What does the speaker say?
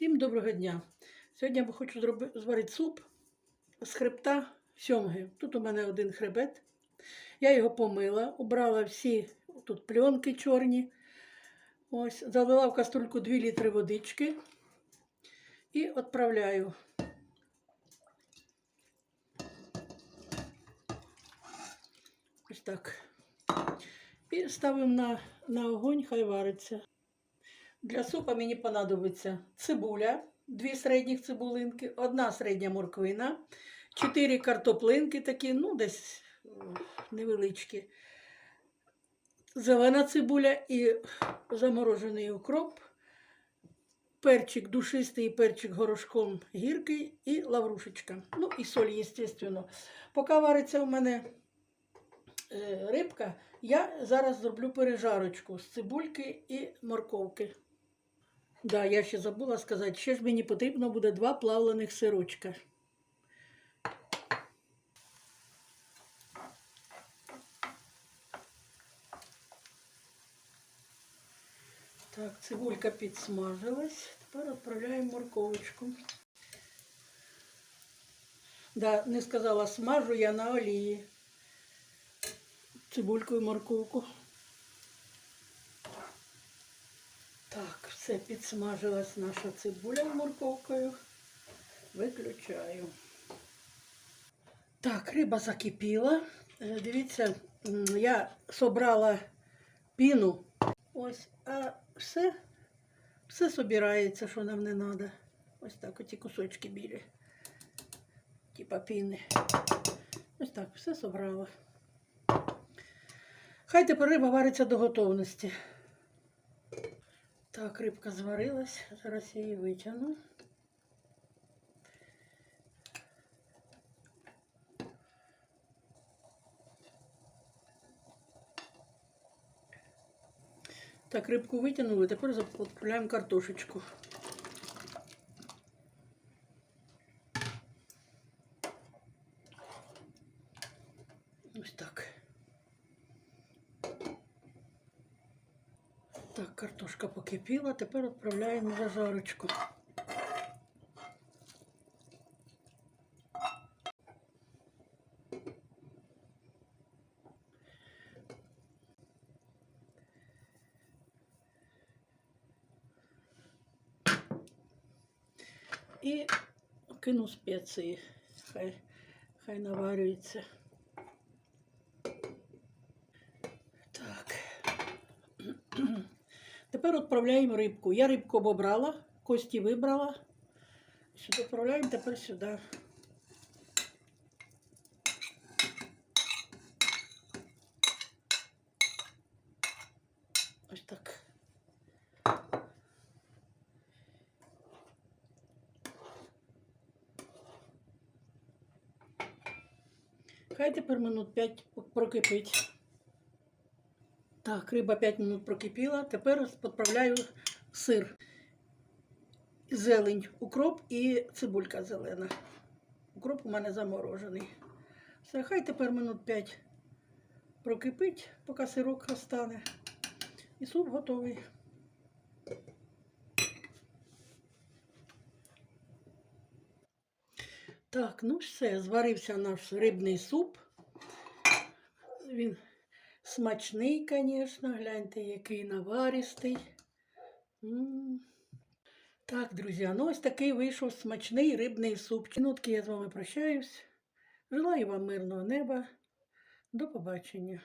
Всім доброго дня! Сьогодні я хочу зварити суп з хребта сьомги. Тут у мене один хребет. Я його помила, убрала всі тут пленки чорні. Ось, залила в каструльку 2 літри водички і відправляю. Ось так. І ставимо на, на огонь, хай вариться. Для супа мені понадобиться цибуля, дві середніх цибулинки, одна середня морквина, чотири картоплинки такі, ну, десь е, невеличкі. Зелена цибуля і заморожений укроп, перчик душистий перчик горошком гіркий і лаврушечка. Ну і соль, звісно. Поки вариться у мене е, рибка, я зараз зроблю пережарочку з цибульки і морковки. Да, я ще забула сказати, ще ж мені потрібно буде два плавлених сирочка. Так, цибулька підсмажилась. Тепер відправляємо морковочку. Да, не сказала, смажу я на олії. Цибульку і морковку. Так, все підсмажилась наша цибуля з морковкою. Виключаю. Так, риба закипіла. Е, Дивіться, я собрала піну. Ось, а все, все собирається, що нам не треба. Ось так, оці кусочки білі. Типа піни. Ось так, все собрала. Хай тепер риба вариться до готовності. Так, рибка зварилась. Зараз я її витягну. Так, рибку витягнули, тепер відправляємо картошечку. Ось так. Так, картошка покипіла, тепер відправляємо в зажарочку. І кину спеції, хай, хай наварюється. Так. Тепер відправляємо рибку. Я рибку обобрала, кості вибрала. Сюди відправляємо, тепер сюди. Ось так. Хай тепер минут 5 прокипить. Так, риба 5 минут прокипіла. Тепер відправляю сир, зелень, укроп і цибулька зелена. Укроп у мене заморожений. Все, хай тепер минут 5 прокипить, поки сирок розтане. І суп готовий. Так, ну все, зварився наш рибний суп. Він Смачний, звісно, гляньте, який наваристий. М. Так, друзі, ну ось такий вийшов смачний рибний суп. Чинутки я з вами прощаюсь. Желаю вам мирного неба. До побачення.